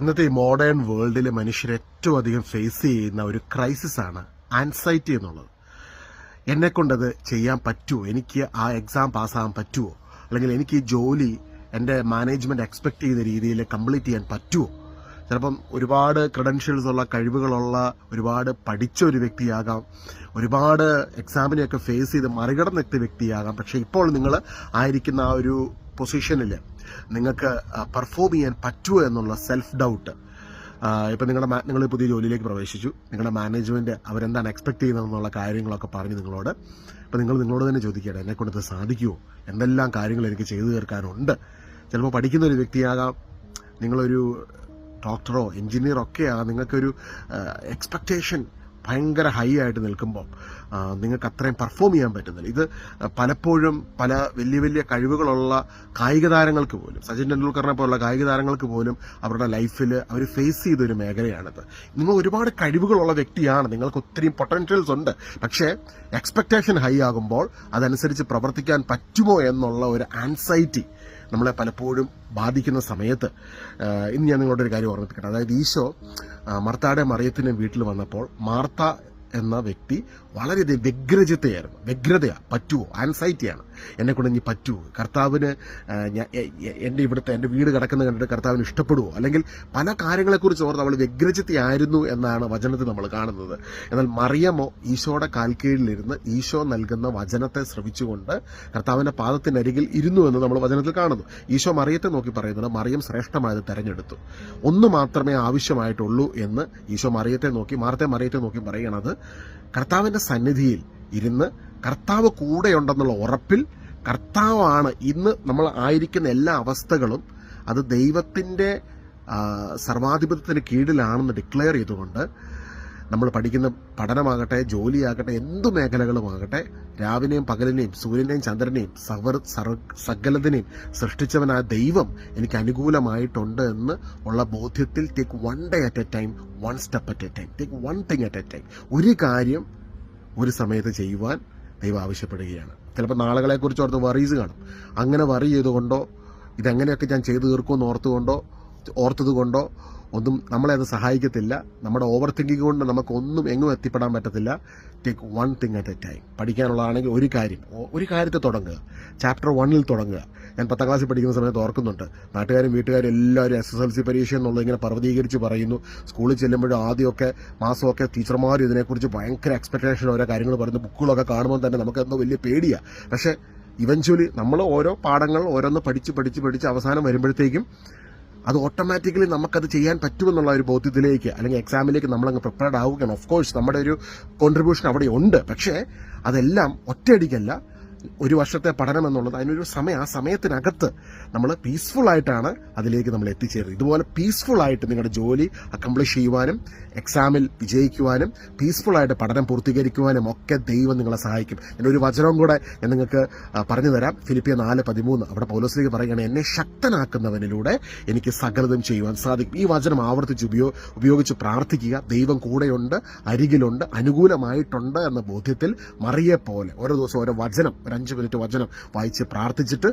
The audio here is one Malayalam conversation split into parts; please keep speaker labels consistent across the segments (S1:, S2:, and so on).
S1: ഇന്നത്തെ ഈ മോഡേൺ വേൾഡിൽ മനുഷ്യർ ഏറ്റവും അധികം ഫേസ് ചെയ്യുന്ന ഒരു ക്രൈസിസ് ആണ് ആൻസൈറ്റി എന്നുള്ളത്. എന്നെ കൊണ്ടത് ചെയ്യാൻ പറ്റുമോ എനിക്ക് ആ എക്സാം പാസ്സാകാൻ പറ്റുമോ അല്ലെങ്കിൽ എനിക്ക് ഈ ജോലി എന്റെ മാനേജ്മെന്റ് എക്സ്പെക്ട് ചെയ്യുന്ന രീതിയിൽ കംപ്ലീറ്റ് ചെയ്യാൻ പറ്റുമോ ചിലപ്പം ഒരുപാട് ക്രെഡൻഷ്യൽസ് ഉള്ള കഴിവുകളുള്ള ഒരുപാട് പഠിച്ച ഒരു വ്യക്തിയാകാം. ഒരുപാട് എക്സാമിനെയൊക്കെ ഫേസ് ചെയ്ത് മറികടന്നെത്തിയ വ്യക്തിയാകാം. പക്ഷേ ഇപ്പോൾ നിങ്ങൾ ആയിരിക്കുന്ന ആ ഒരു പൊസിഷനിൽ നിങ്ങൾക്ക് പെർഫോം ചെയ്യാൻ പറ്റുമോ എന്നുള്ള സെൽഫ് ഡൗട്ട് ഇപ്പം നിങ്ങളുടെ നിങ്ങൾ പുതിയ ജോലിയിലേക്ക് പ്രവേശിച്ചു. നിങ്ങളുടെ മാനേജ്മെന്റ് അവരെന്താണ് എക്സ്പെക്ട് ചെയ്യുന്നതെന്നുള്ള കാര്യങ്ങളൊക്കെ പറഞ്ഞു നിങ്ങളോട്. അപ്പം നിങ്ങൾ നിങ്ങളോട് തന്നെ ചോദിക്കുകയാണ് എന്നെക്കൊണ്ട് ഇത് സാധിക്കുമോ? എന്തെല്ലാം കാര്യങ്ങൾ എനിക്ക് ചെയ്തു തീർക്കാനുണ്ട്? ചിലപ്പോൾ പഠിക്കുന്ന ഒരു വ്യക്തിയാകാം നിങ്ങളൊരു ഡോക്ടറോ എൻജിനീയറോ ഒക്കെയാണ് നിങ്ങൾക്കൊരു എക്സ്പെക്റ്റേഷൻ ഭയങ്കര ഹൈ ആയിട്ട് നിൽക്കുമ്പോൾ നിങ്ങൾക്ക് അത്രയും പെർഫോം ചെയ്യാൻ പറ്റുന്നില്ല. ഇത് പലപ്പോഴും പല വലിയ വലിയ കഴിവുകളുള്ള കായിക താരങ്ങൾക്ക് പോലും സച്ചിൻ ടെണ്ടുൽക്കറിനെ പോലുള്ള കായിക താരങ്ങൾക്ക് പോലും അവരുടെ ലൈഫിൽ അവർ ഫേസ് ചെയ്തൊരു മേഖലയാണിത്. നിങ്ങൾ ഒരുപാട് കഴിവുകളുള്ള വ്യക്തിയാണ്. നിങ്ങൾക്ക് ഒത്തിരി പൊട്ടൻഷ്യൽസ് ഉണ്ട്. പക്ഷേ എക്സ്പെക്റ്റേഷൻ ഹൈ ആകുമ്പോൾ അതനുസരിച്ച് പ്രവർത്തിക്കാൻ പറ്റുമോ എന്നുള്ള ഒരു ആൻസൈറ്റി നമ്മളെ പലപ്പോഴും ബാധിക്കുന്ന സമയത്ത് ഇന്ന് ഞാൻ നിങ്ങളോട് ഒരു കാര്യം ഓർമ്മിപ്പിക്കട്ടെ. അതായത് ഈശോ മർത്താടെ മറിയത്തിന്റെ വീട്ടിൽ വന്നപ്പോൾ മാർത്ത എന്ന വ്യക്തി വളരെയധികം വ്യഗ്രചിത്തയായിരുന്നു. വ്യഗ്രതയാണ് പറ്റുമോ ആൻസൈറ്റിയാണ് എന്നെ കൊണ്ട് ഇനി പറ്റുമോ കർത്താവിന് എന്റെ ഇവിടുത്തെ എന്റെ വീട് കിടക്കുന്നത് കണ്ടിട്ട് കർത്താവിന് ഇഷ്ടപ്പെടുമോ അല്ലെങ്കിൽ പല കാര്യങ്ങളെക്കുറിച്ച് ഓർത്ത് അവൾ വ്യഗ്രചിത്തിയായിരുന്നു എന്നാണ് വചനത്തിൽ നമ്മൾ കാണുന്നത്. എന്നാൽ മറിയമോ ഈശോയുടെ കാൽക്കീഴിലിരുന്ന് ഈശോ നൽകുന്ന വചനത്തെ ശ്രവിച്ചുകൊണ്ട് കർത്താവിന്റെ പാദത്തിനരികിൽ ഇരുന്നു എന്ന് നമ്മൾ വചനത്തിൽ കാണുന്നു. ഈശോ മറിയത്തെ നോക്കി പറയുന്നത് മറിയം ശ്രേഷ്ഠമായത് തെരഞ്ഞെടുത്തു. ഒന്ന് മാത്രമേ ആവശ്യമായിട്ടുള്ളൂ എന്ന് ഈശോ മറിയത്തെ നോക്കി മാർത്തെ മറിയത്തെ നോക്കി പറയണത് കർത്താവിന്റെ സന്നിധിയിൽ ഇരുന്ന് കർത്താവ് കൂടെയുണ്ടെന്നുള്ള ഉറപ്പിൽ കർത്താവാണ് ഇന്ന് നമ്മൾ ആയിരിക്കുന്ന എല്ലാ അവസ്ഥകളും അത് ദൈവത്തിന്റെ സർവാധിപത്യത്തിന് കീഴിലാണെന്ന് ഡിക്ലെയർ ചെയ്തുകൊണ്ട് നമ്മൾ പഠിക്കുന്ന പഠനമാകട്ടെ ജോലിയാകട്ടെ എന്തു മേഖലകളുമാകട്ടെ രാവിലെയും പകലിനെയും സൂര്യനെയും ചന്ദ്രനെയും സവർ സർ- സകലതിനെയും സൃഷ്ടിച്ചവനായ ദൈവം എനിക്ക് അനുകൂലമായിട്ടുണ്ട് എന്ന് ഉള്ള ബോധ്യത്തിൽ take one day at a time one step at a time take one thing at a time ഒരു കാര്യം ഒരു സമയത്ത് ചെയ്യുവാൻ ദൈവം ആവശ്യപ്പെടുകയാണ്. ചിലപ്പോൾ നാളുകളെക്കുറിച്ച് ഓർത്ത് വറീസ് കാണും. അങ്ങനെ വറി ചെയ്തുകൊണ്ടോ ഇതെങ്ങനെയൊക്കെ ഞാൻ ചെയ്തു തീർക്കുമെന്ന് ഓർത്തുകൊണ്ടോ ഓർത്തത് കൊണ്ടോ ഒന്നും നമ്മളെ അത് സഹായിക്കത്തില്ല. നമ്മുടെ ഓവർ തിങ്കിങ് കൊണ്ട് നമുക്കൊന്നും എങ്ങും എത്തിപ്പെടാൻ പറ്റത്തില്ല. Take one thing at a time പഠിക്കാനുള്ളതാണെങ്കിൽ ഒരു കാര്യം. ഒരു കാര്യത്തെ തുടങ്ങുക. ചാപ്റ്റർ വണ്ണിൽ തുടങ്ങുക. ഞാൻ പത്താം ക്ലാസ്സിൽ പഠിക്കുന്ന സമയത്ത് ഓർക്കുന്നുണ്ട്. നാട്ടുകാരും വീട്ടുകാരും എല്ലാവരും എസ് എസ് എൽ സി പരീക്ഷ എന്നുള്ളത് ഇങ്ങനെ പർവതീകരിച്ച് പറയുന്നു. സ്കൂളിൽ ചെല്ലുമ്പോഴും ആദ്യമൊക്കെ മാസമൊക്കെ ടീച്ചർമാർ ഇതിനെക്കുറിച്ച് ഭയങ്കര എക്സ്പെക്ടേഷൻ ഓരോ കാര്യങ്ങൾ പറയുന്നു. ബുക്കുകളൊക്കെ കാണുമ്പോൾ തന്നെ നമുക്ക് എന്തോ വലിയ പേടിയാണ് പക്ഷേ ഇവഞ്ച്വലി നമ്മൾ ഓരോ പാഠങ്ങൾ ഓരോന്ന് പഠിച്ച് പഠിച്ച് പഠിച്ച് അവസാനം വരുമ്പോഴത്തേക്കും അത് ഓട്ടോമാറ്റിക്കലി നമുക്കത് ചെയ്യാൻ പറ്റുമെന്നുള്ള ഒരു ബോധ്യത്തിലേക്ക് അല്ലെങ്കിൽ എക്സാമിലേക്ക് നമ്മളങ്ങ് പ്രിപ്പയർഡ് ആവുകയാണ്. ഓഫ് കോഴ്സ് നമ്മുടെ ഒരു കോൺട്രിബ്യൂഷൻ അവിടെ ഉണ്ട്. പക്ഷേ അതെല്ലാം ഒറ്റയടിക്കല്ല. ഒരു വർഷത്തെ പഠനം എന്നുള്ളത് അതിനൊരു സമയം ആ സമയത്തിനകത്ത് നമ്മൾ പീസ്ഫുൾ ആയിട്ടാണ് അതിലേക്ക് നമ്മൾ എത്തിച്ചേരുന്നത്. ഇതുപോലെ പീസ്ഫുൾ ആയിട്ട് നിങ്ങളുടെ ജോലി അക്കംപ്ലിഷ് ചെയ്യുവാനും എക്സാമിൽ വിജയിക്കുവാനും പീസ്ഫുൾ ആയിട്ട് പഠനം പൂർത്തീകരിക്കുവാനും ഒക്കെ ദൈവം നിങ്ങളെ സഹായിക്കും. എന്റെ ഒരു വചനവും കൂടെ ഞാൻ നിങ്ങൾക്ക് പറഞ്ഞു തരാം. ഫിലിപ്പിയ നാല് പതിമൂന്ന്. അവിടെ പൗലോസിലേക്ക് പറയുകയാണ് എന്നെ ശക്തനാക്കുന്നവനിലൂടെ എനിക്ക് സകലതും ചെയ്യുവാൻ സാധിക്കും. ഈ വചനം ആവർത്തിച്ച് ഉപയോ ഉപയോഗിച്ച് പ്രാർത്ഥിക്കുക. ദൈവം കൂടെയുണ്ട് അരികിലുണ്ട് അനുകൂലമായിട്ടുണ്ട് എന്ന ബോധ്യത്തിൽ മറിയെ പോലെ ഓരോ ദിവസം ഓരോ വചനം അഞ്ച് മിനിറ്റ് വചനം വായിച്ച് പ്രാർത്ഥിച്ചിട്ട്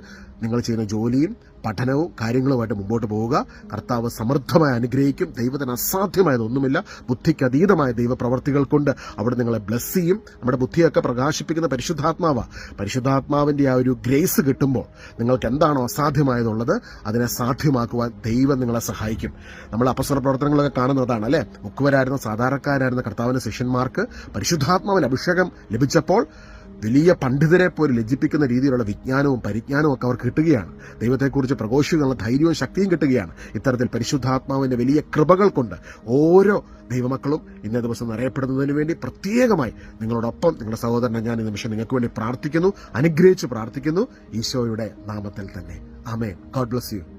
S1: നിങ്ങൾ ചെയ്യുന്ന ജോലിയും പഠനവും കാര്യങ്ങളുമായിട്ട് മുമ്പോട്ട് പോവുക. കർത്താവ് സമൃദ്ധമായി അനുഗ്രഹിക്കും. ദൈവത്തിന് അസാധ്യമായതൊന്നുമില്ല. ബുദ്ധിക്ക് അതീതമായ ദൈവപ്രവർത്തികൾ കൊണ്ട് അവിടെ നിങ്ങളെ ബ്ലസ് ചെയ്യും. നമ്മുടെ ബുദ്ധിയൊക്കെ പ്രകാശിപ്പിക്കുന്ന പരിശുദ്ധാത്മാവ. പരിശുദ്ധാത്മാവിന്റെ ആ ഒരു ഗ്രേസ് കിട്ടുമ്പോൾ നിങ്ങൾക്ക് എന്താണോ അസാധ്യമായതുള്ളത് അതിനെ സാധ്യമാക്കുവാൻ ദൈവം നിങ്ങളെ സഹായിക്കും. നമ്മൾ അപസ്വര പ്രവർത്തനങ്ങളൊക്കെ കാണുന്നതാണ് അല്ലേ? മുക്കുവരായിരുന്ന സാധാരണക്കാരായിരുന്ന കർത്താവിന്റെ ശിഷ്യന്മാർക്ക് പരിശുദ്ധാത്മാവിന് അഭിഷേകം ലഭിച്ചപ്പോൾ വലിയ പണ്ഡിതരെ പോലെ ലജ്ജിപ്പിക്കുന്ന രീതിയിലുള്ള വിജ്ഞാനവും പരിജ്ഞാനവും ഒക്കെ അവർക്ക് കിട്ടുകയാണ്. ദൈവത്തെക്കുറിച്ച് പ്രഘോഷിക്കാനുള്ള ധൈര്യവും ശക്തിയും കിട്ടുകയാണ്. ഇത്തരത്തിൽ പരിശുദ്ധാത്മാവിന്റെ വലിയ കൃപകൾ കൊണ്ട് ഓരോ ദൈവമക്കളും ഇന്നേ ദിവസം അറിയപ്പെടുന്നതിന് വേണ്ടി പ്രത്യേകമായി നിങ്ങളോടൊപ്പം നിങ്ങളുടെ സഹോദരനെ ഞാൻ ഈ നിമിഷം നിങ്ങൾക്ക് വേണ്ടി പ്രാർത്ഥിക്കുന്നു അനുഗ്രഹിച്ച് പ്രാർത്ഥിക്കുന്നു. ഈശോയുടെ നാമത്തിൽ തന്നെ. ആമേൻ. God bless you